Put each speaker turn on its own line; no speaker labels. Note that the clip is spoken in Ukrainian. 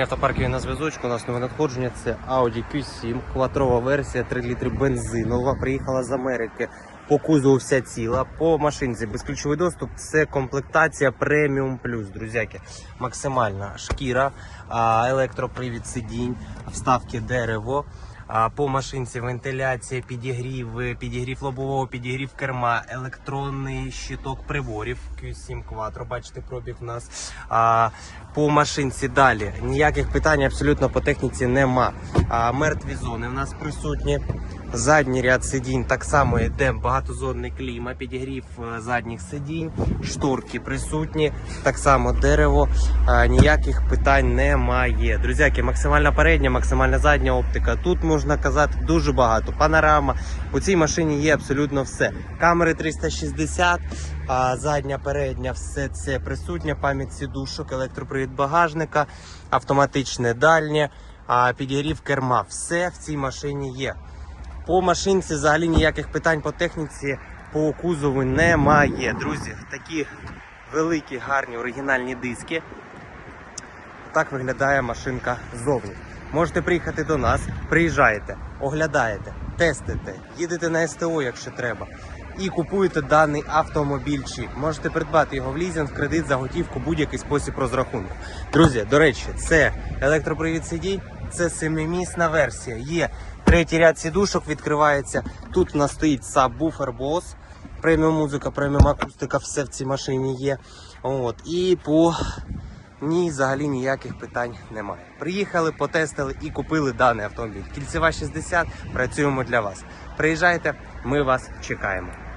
Автопарків на зв'язочку. У нас нове надходження. Це Audi Q7, кватрова версія, 3 літри бензинова. Приїхала з Америки. По кузову вся ціла. По машинці безключовий доступ. Це комплектація преміум плюс, друзяки. Максимальна шкіра, електропривід сидінь, вставки дерево. По машинці вентиляція, підігрів, е, підігрів лобового, підігрів керма, електронний щиток приборів Q7 Quattro, бачите, пробіг у нас. А, по машинці далі ніяких питань абсолютно по техніці нема. А, мертві зони в нас присутні. Задній ряд сидінь так само йде багатозонний кліма, підігрів е, задніх сидінь, шторки присутні, так само дерево. Ніяких питань немає. Друзяки, максимальна передня, максимальна задня оптика. Тут можна казати дуже багато. Панорама. У цій машині є абсолютно все. Камери 360, задня, передня, все це присутнє. Пам'ять сідушок, електропривід багажника, автоматичне дальнє, підігрів керма. Все в цій машині є. По машинці взагалі ніяких питань по техніці по кузову немає. Друзі, такі великі, гарні оригінальні диски. Так виглядає машинка ззовні. Можете приїхати до нас, приїжджаєте, оглядаєте, тестите, їдете на СТО, якщо треба, і купуєте даний автомобільчик. Можете придбати його в лізинг, в кредит, за готівку, будь-який спосіб розрахунку. Друзі, до речі, це електропривід сидінь, це семимісна версія. Є третій ряд сідушок, відкривається. Тут у нас стоїть сабвуфер Bose. Преміум музика, преміум акустика, все в цій машині є. От. І по ній взагалі ніяких питань немає. Приїхали, потестили і купили даний автомобіль. Кільцева 60, працюємо для вас. Приїжджайте, ми вас чекаємо.